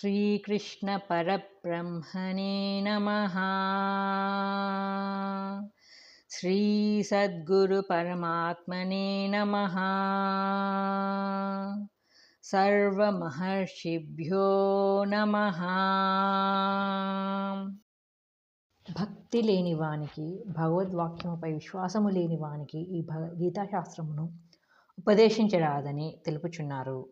श्रीकृष्णपरब्रह्मणे नमः श्रीसद्गुरुपरमात्मने नमः సర్వమహర్షిభ్యో నమ భక్తి లేని వానికి భగవద్వాక్యముపై విశ్వాసము లేని వానికి ఈ భ గీతాశాస్త్రమును ఉపదేశించరాదని తెలుపుచున్నారు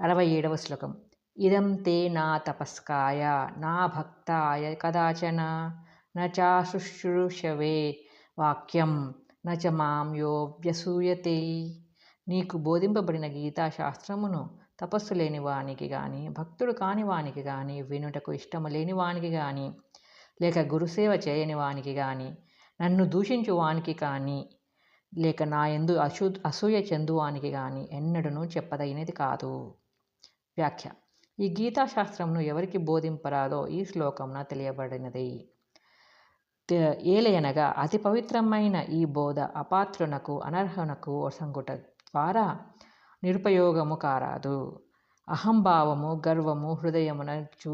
అరవై ఏడవ శ్లోకం ఇదం తే నా తపస్కాయ నా భక్తాయ కదాచన నచాశుశ్రూషవే వాక్యం నచ మాం యో వ్యసూయతే. నీకు బోధింపబడిన గీతాశాస్త్రమును తపస్సు లేని వానికి కానీ భక్తుడు కాని వానికి కానీ వినుటకు ఇష్టము లేని వానికి కానీ లేక గురుసేవ చేయని వానికి కానీ నన్ను దూషించు వానికి కానీ లేక నా ఎందు అసూ అసూయ చెందువానికి కానీ ఎన్నడూ చెప్పదగినది కాదు. వ్యాఖ్య. ఈ గీతాశాస్త్రంను ఎవరికి బోధింపరాదో ఈ శ్లోకమున తెలియబడినది. ఏలయనగా అతి పవిత్రమైన ఈ బోధ అపాత్రునకు అనర్హునకు వసంగుట ద్వారా నిరుపయోగము కారాదు. అహంభావము గర్వము హృదయమున చూ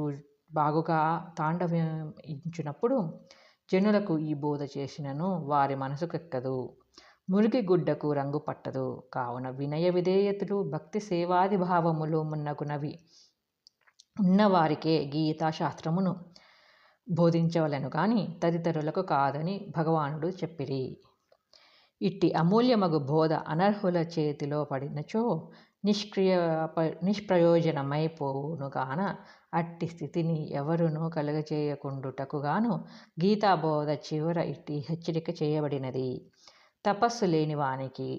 బాగుగా తాండవించినప్పుడు జనులకు ఈ బోధ చేసినను వారి మనసుకెక్కదు. మురికి గుడ్డకు రంగు పట్టదు. కావున వినయ విధేయతలు భక్తి సేవాది భావములు మున్నగునవి. ఉన్నవారికే గీతాశాస్త్రమును బోధించవలను కానీ తదితరులకు కాదని భగవానుడు చెప్పిరి. ఇట్టి అమూల్యమగు బోధ అనర్హుల చేతిలో పడినచో నిష్క్రియ నిష్ప్రయోజనమైపోవునుగాన అట్టి స్థితిని ఎవరునూ కలుగచేయకుండుటకుగాను గీతాబోధ చివర ఇట్టి హెచ్చరిక చేయబడినది. తపస్సు లేనివానికి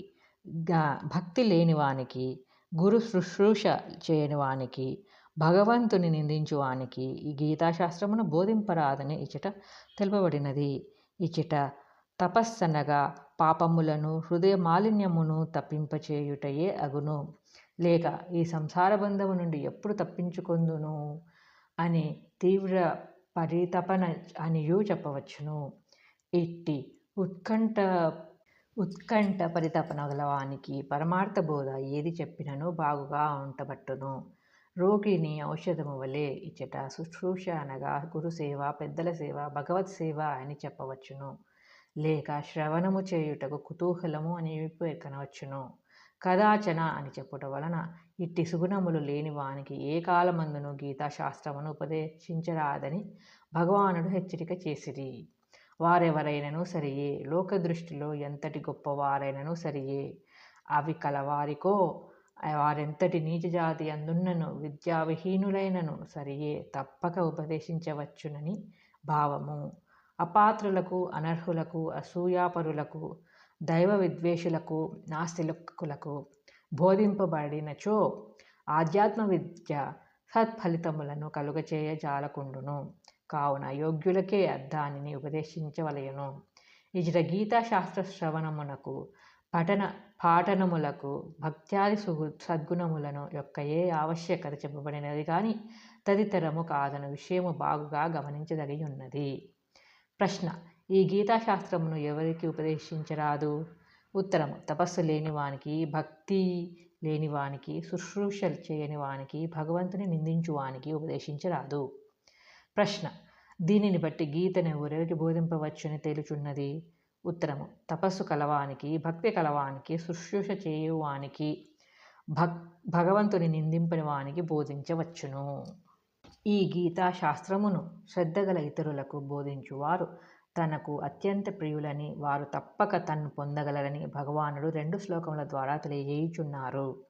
గా భక్తి లేనివానికి గురు శుశ్రూష చేయనివానికి భగవంతుని నిందించువానికి ఈ గీతాశాస్త్రమును బోధింపరాదని ఇచ్చట తెలుపబడినది. ఇచ్చట తపస్సనగా పాపములను హృదయ మాలిన్యమును తప్పింపచేయుటయే అగును. లేక ఈ సంసార బంధము నుండి ఎప్పుడు తప్పించుకొందును? అని తీవ్ర పరితపన అనియూ చెప్పవచ్చును. ఇట్టి ఉత్కంఠ ఉత్కంఠ పరితపన గలవానికి పరమార్థ బోధ ఏది చెప్పినను బాగుగా ఉంటబట్టును. రోగిని ఔషధము వలె ఇచ్చట శుశ్రూష అనగా గురుసేవ పెద్దల సేవ భగవత్ సేవ అని చెప్పవచ్చును. లేక శ్రవణము చేయుటకు కుతూహలము అని ఎక్కనవచ్చును కదాచన అని చెప్పుట వలన ఇట్టి సుగుణములు లేని వానికి ఏ కాలమందును గీతాశాస్త్రమును ఉపదేశించరాదని భగవానుడు హెచ్చరిక చేసిరి. వారెవరైనను సరియే లోక దృష్టిలో ఎంతటి గొప్పవారైనను సరియే. అవి కలవారికో వారెంతటి నీచ జాతి అందున్నను విద్యావిహీనులైనను సరియే తప్పక ఉపదేశించవచ్చునని భావము. అపాత్రులకు అనర్హులకు అసూయాపరులకు దైవ విద్వేషులకు నాస్తికులకు బోధింపబడినచో ఆధ్యాత్మ విద్య సత్ఫలితములను కలుగచేయ జాలకుండును. కావున యోగ్యులకే దానిని ఉపదేశించవలయను ఇజట గీతా శాస్త్ర శ్రవణమునకు పఠన పాఠనములకు భక్త్యాది సుగు సద్గుణములను యొక్క ఏ ఆవశ్యకత చెప్పబడినది కానీ తదితరము కాదను విషయము బాగుగా గమనించదగి ఉన్నది ప్రశ్న ఈ గీతాశాస్త్రమును ఎవరికి ఉపదేశించరాదు? ఉత్తరము తపస్సు లేనివానికి భక్తి లేనివానికి శుశ్రూష చేయని వానికి భగవంతుని నిందించువానికి ఉపదేశించరాదు. ప్రశ్న దీనిని బట్టి గీతను ఎవరికి బోధింపవచ్చని తేలుచున్నది? ఉత్తరము. తపస్సు కలవానికి భక్తి కలవానికి శుశ్రూష చేయువానికి భక్ భగవంతుని నిందింపని వానికి బోధించవచ్చును. ఈ గీతా శాస్త్రమును శ్రద్ధగల ఇతరులకు బోధించువారు. తనకు అత్యంత ప్రియులని వారు తప్పక తన్ను పొందగలరని భగవానుడు రెండు శ్లోకముల ద్వారా తెలియజేయుచున్నారు.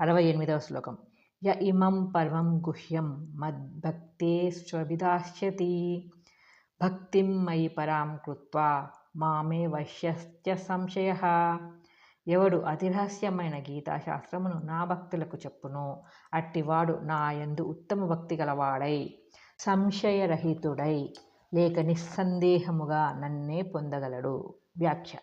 అరవై ఎనిమిదవ శ్లోకం. య ఇమం పర్వం గుహ్యం మద్భక్తే స్వవిదాస్యతి భక్తిం మయి పరాం కృత్వా మామే వశ్యస్య సంశయ. ఎవడు అతిరహస్యమైన గీతాశాస్త్రమును నా భక్తులకు చెప్పును. అట్టివాడు నా యందు ఉత్తమ భక్తి గలవాడై సంశయరహితుడై లేక నిస్సందేహముగా నన్నే పొందగలడు. వ్యాఖ్య.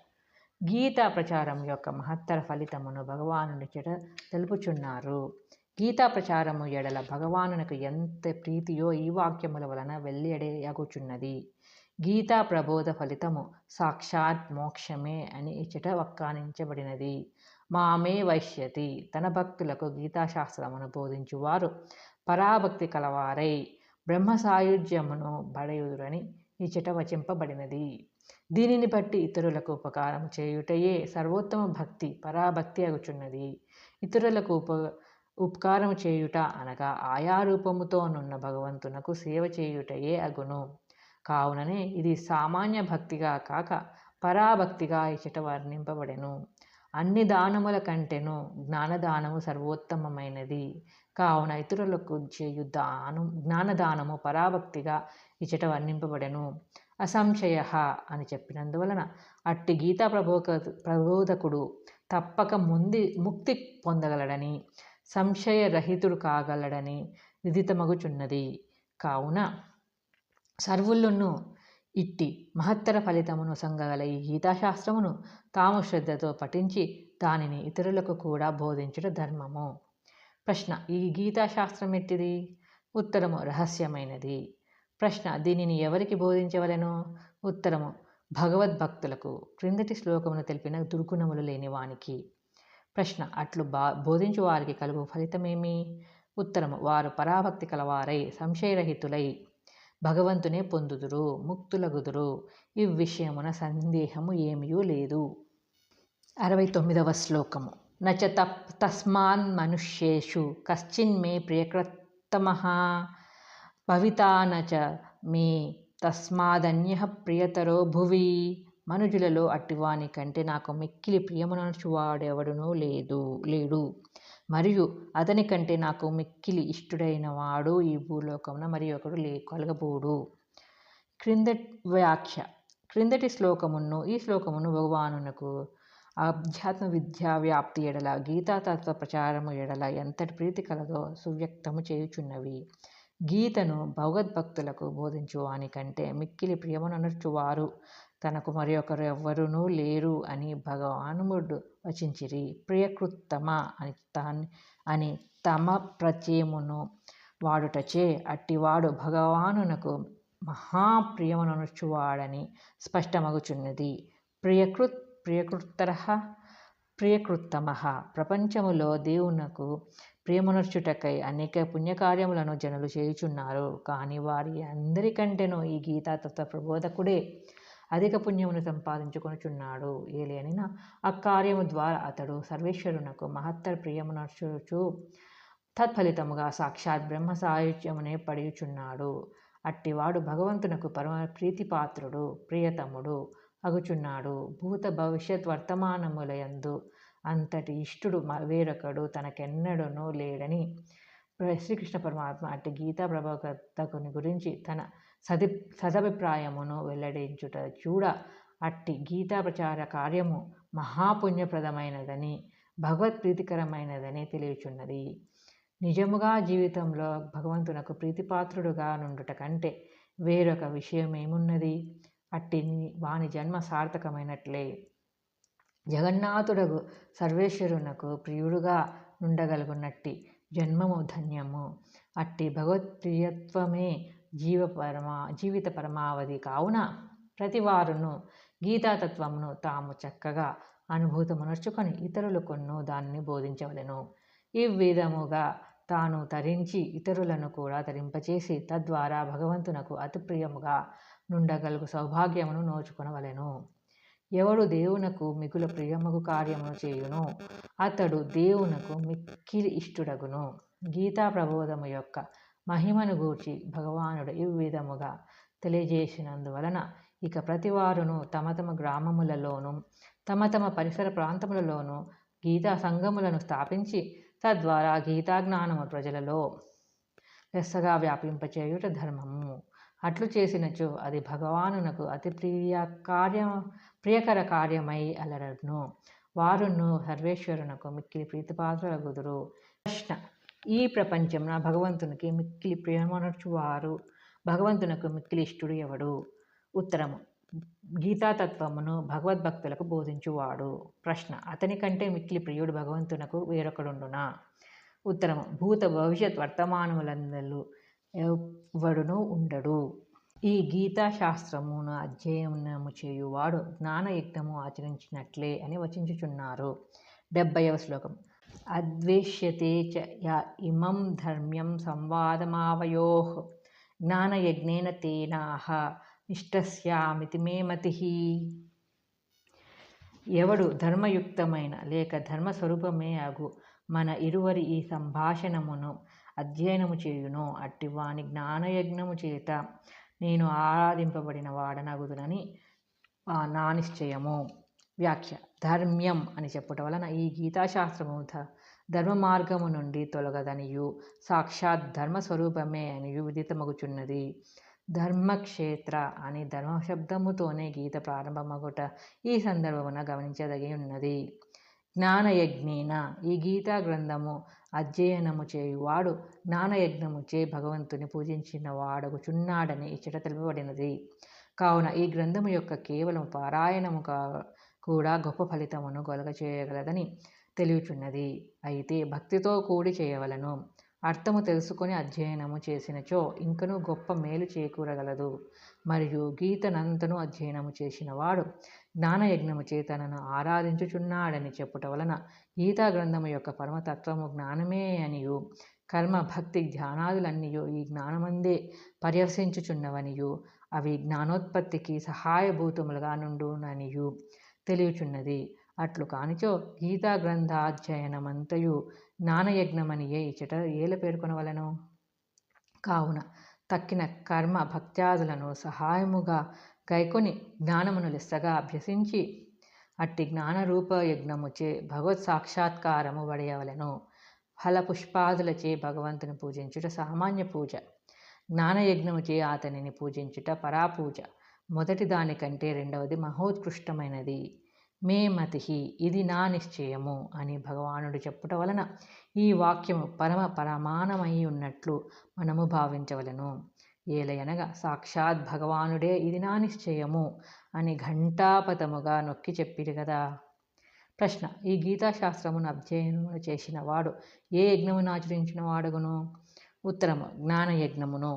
గీతా ప్రచారం యొక్క మహత్తర ఫలితమును భగవానుడి చెట తెలుపుచున్నారు. గీతా ప్రచారము ఎడల భగవానునకు ఎంత ప్రీతియో ఈ వాక్యముల వలన వెల్లెడయగుచున్నది గీతా ప్రబోధ ఫలితము సాక్షాత్ మోక్షమే అని ఇచ్చట వక్కానించబడినది. మామే వైశ్యతి. తన భక్తులకు గీతాశాస్త్రమును బోధించువారు. పరాభక్తి కలవారై బ్రహ్మ సాయుధ్యమును బడయుదురని ఇచ్చట వచింపబడినది. దీనిని బట్టి ఇతరులకు ఉపకారం చేయుటయే సర్వోత్తమ భక్తి పరాభక్తి అగుచున్నది. ఇతరులకు ఉప ఉపకారం చేయుట అనగా ఆయా రూపముతోనున్న భగవంతునకు సేవ చేయుటయే అగును. కావుననే ఇది సామాన్య భక్తిగా కాక పరాభక్తిగా ఇచ్చట వర్ణింపబడెను. అన్ని దానముల కంటేను జ్ఞానదానము సర్వోత్తమమైనది. కావున ఇతరులకు చేయు దానం జ్ఞానదానము పరాభక్తిగా ఇచ్చట వర్ణింపబడెను. అసంశయ అని చెప్పినందువలన అట్టి గీతా ప్రబోధ ప్రబోధకుడు తప్పక ముంది ముక్తి పొందగలడని సంశయరహితుడు కాగలడని విదితమగుచున్నది. కావున సర్వులను ఇట్టి మహత్తర ఫలితమును సంగగల ఈ గీతాశాస్త్రమును తాము శ్రద్ధతో పఠించి దానిని ఇతరులకు కూడా బోధించుట ధర్మము. ప్రశ్న ఈ గీతాశాస్త్రం ఎట్టిది? ఉత్తరము రహస్యమైనది. ప్రశ్న దీనిని ఎవరికి బోధించవలను? ఉత్తరము భగవద్భక్తులకు క్రిందటి శ్లోకమును తెలిపిన దుర్గుణములు లేని వానికి. ప్రశ్న అట్లు బా బోధించు వారికి కలుగు ఫలితమేమి? ఉత్తరము వారు పరాభక్తి కలవారై సంశయరహితులై భగవంతునే పొందుదురు ముక్తులగుదురు. ఈ విషయమున సందేహము ఏమీయూ లేదు. అరవై తొమ్మిదవ శ్లోకము. నచ తప్ తస్మాన్ మనుష్యేషు కశ్చిన్ మే ప్రియకృత్తమ భవితానచ మే తస్మాదన్య ప్రియతరో భువి. మనుజులలో అట్టివాని కంటే నాకు మిక్కిలి ప్రియమునచువాడెవడునూ లేదు లేడు. మరియు అతని కంటే నాకు మిక్కిలి ఇష్టుడైన వాడు ఈ భూలోకమున మరి ఒకడు లే కలగబోడు. క్రింద వ్యాఖ్య. క్రిందటి శ్లోకమును ఈ శ్లోకమును భగవానునకు ఆధ్యాత్మ విద్యా వ్యాప్తి ఎడల గీతాతత్వ ప్రచారము ఎడల ఎంతటి ప్రీతి కలదో సువ్యక్తము చేయుచున్నవి. గీతను భగవద్భక్తులకు బోధించు వానికంటే మిక్కిలి ప్రియమనర్చువారు తనకు మరొకరు ఎవ్వరునూ లేరు అని భగవానుముడు వచించిరి. ప్రియకృత్తమ అని తాన్ అని తమ ప్రత్యయమును వాడుటచే అట్టివాడు భగవానునకు మహాప్రియమునర్చువాడని స్పష్టమగుచున్నది. ప్రియకృత్ ప్రియకృత్తర ప్రియకృత్తమ. ప్రపంచములో దేవునకు ప్రియమునర్చుటకై అనేక పుణ్యకార్యములను జనులు చేయుచున్నారు. కానీ వారి అందరికంటేనూ ఈ గీతాతత్వ ప్రబోధకుడే అధిక పుణ్యమును సంపాదించుకొనుచున్నాడు ఏలేనిన అక్కార్యము ద్వారా అతడు సర్వేశ్వరునకు మహత్తర ప్రియమునర్చుచు తత్ఫలితముగా సాక్షాత్ బ్రహ్మ సాయుధ్యమునే పడియుచున్నాడు. అట్టివాడు భగవంతునకు పరమ ప్రీతిపాత్రుడు ప్రియతముడు అగుచున్నాడు. భూత భవిష్యత్ వర్తమానములయందు అంతటి ఇష్టుడు వేరొకడు తనకెన్నడనో లేడని శ్రీకృష్ణ పరమాత్మ అట్టి గీతా ప్రభాకర్తకుని గురించి తన సది సదభిప్రాయమును వెల్లడించుట చూడ అట్టి గీతా ప్రచార కార్యము మహాపుణ్యప్రదమైనదని భగవత్ ప్రీతికరమైనదని తెలియచున్నది. నిజముగా జీవితంలో భగవంతునకు ప్రీతిపాత్రుడుగా నుండుట కంటే వేరొక విషయమేమున్నది? అట్టి వాని జన్మ సార్థకమైనట్లే. జగన్నాథుడగు సర్వేశ్వరునకు ప్రియుడుగా నుండగలుగున్నట్టి జన్మము ధన్యము. అట్టి భగవత్ప్రియత్వమే జీవ పరమా జీవిత పరమావధి కావున ప్రతివారును గీతాతత్వమును తాము చక్కగా అనుభూతమునర్చుకొని ఇతరులకును దానిని బోధించవలెను. ఈ విధముగా తాను తరించి ఇతరులను కూడా తరింపచేసి తద్వారా భగవంతునకు అతి ప్రియముగా నుండగలుగు సౌభాగ్యమును నోచుకొనవలెను. ఎవడు దేవునకు మిగుల ప్రియమగు కార్యమును చేయును అతడు దేవునకు మిక్కిలి ఇష్టుడగును. గీతా ప్రబోధము యొక్క మహిమను గూర్చి భగవానుడు ఈ విధముగా తెలియజేసినందువలన ఇక ప్రతివారును తమ తమ గ్రామములలోనూ తమ తమ పరిసర ప్రాంతములలోనూ గీతా సంఘములను స్థాపించి తద్వారా గీతాజ్ఞానము ప్రజలలో లెస్సగా వ్యాపింపచేయుట ధర్మము. అట్లు చేసినచో అది భగవానునకు అతి ప్రియ కార్య ప్రియకర కార్యమై అలరను వారును సర్వేశ్వరునకు మిక్కిలి ప్రీతిపాత్రులగుదురు. ప్రశ్న ఈ ప్రపంచంన భగవంతునికి మిక్కిలి ప్రియమనర్చువారు భగవంతునకు మిక్కిలి ఇష్టుడు ఎవడు? ఉత్తరము గీతాతత్వమును భగవద్భక్తులకు బోధించువాడు. ప్రశ్న అతని కంటే మిక్కిలి ప్రియుడు భగవంతునకు వేరొకడుండునా? ఉత్తరము భూత భవిష్యత్ వర్తమానములందరూ ఎవడును ఉండడు. ఈ గీతాశాస్త్రమును అధ్యయనము చేయువాడు జ్ఞానయజ్ఞము ఆచరించినట్లే అని వచించుచున్నారు. డెబ్బైవ శ్లోకం. అద్వేష్యతే చ య ఇమం ధర్మ్యం సంవాదమావయో జ్ఞానయజ్ఞేన తేనాహ నిష్టస్యామితి మే మతి. ఎవడు ధర్మయుక్తమైన లేక ధర్మస్వరూపమే అగు మన ఇరువరి ఈ సంభాషణమును అధ్యయనము చేయును అట్టివాని జ్ఞానయజ్ఞము చేత నేను ఆరాధింపబడిన వాడనగుదునని నా నిశ్చయము. వ్యాఖ్య ధర్మ్యం అని చెప్పటం వలన ఈ గీతాశాస్త్రము ధర్మ మార్గము నుండి తొలగదనియు సాక్షాత్ ధర్మస్వరూపమే అనియు విదితమగుచున్నది. ధర్మక్షేత్ర అని ధర్మశబ్దముతోనే గీత ప్రారంభమగుట ఈ సందర్భమున గమనించదగి ఉన్నది జ్ఞానయజ్ఞేన? ఈ గీతా గ్రంథము అధ్యయనము చేయువాడు జ్ఞానయజ్ఞముచే భగవంతుని పూజించిన వాడగుచున్నాడని ఇచ్చట తెలుపబడినది. కావున ఈ గ్రంథము యొక్క కేవలం పారాయణము కా కూడా గొప్ప ఫలితమును గొలగ చేయగలదని తెలియచున్నది. అయితే భక్తితో కూడి చేయవలను. అర్థము తెలుసుకొని అధ్యయనము చేసినచో ఇంకనూ గొప్ప మేలు చేకూరగలదు. మరియు గీతనంతను అధ్యయనము చేసినవాడు జ్ఞానయజ్ఞము చేతనను ఆరాధించుచున్నాడని చెప్పుట వలన గీతా గ్రంథము యొక్క పరమతత్వము జ్ఞానమే అనియు. కర్మ భక్తి ధ్యానాదులన్నీయు ఈ జ్ఞానమందే పర్యవసించుచున్నవనియు. అవి జ్ఞానోత్పత్తికి సహాయభూతములుగా నుండుననియు. తెలియచున్నది. అట్లు కానిచో గీతా గ్రంథాధ్యయనమంతయు జ్ఞానయజ్ఞమనియే ఇచ్చట ఏల పేర్కొనవలను కావున తక్కిన కర్మ భక్త్యాదులను సహాయముగా గైకొని జ్ఞానమును లెస్సగా అభ్యసించి అట్టి జ్ఞానరూప యజ్ఞముచే భగవత్ సాక్షాత్కారము వడయవలను. ఫల పుష్పాదులచే భగవంతుని పూజించుట సామాన్య పూజ. జ్ఞానయజ్ఞముచే అతనిని పూజించుట పరాపూజ. మొదటి దానికంటే రెండవది మహోత్కృష్టమైనది. మే మతి ఇది నా నిశ్చయము అని భగవానుడు చెప్పుట వలన ఈ వాక్యము పరమ పరమాణమై ఉన్నట్లు మనము భావించవలను. ఏలయనగా సాక్షాత్ భగవానుడే ఇది నా నిశ్చయము అని ఘంటాపతముగా నొక్కి చెప్పిరు కదా. ప్రశ్న ఈ గీతాశాస్త్రమును అధ్యయనము చేసిన వాడు ఏ యజ్ఞమును ఆచరించిన వాడుగును ఉత్తరము జ్ఞానయజ్ఞమును.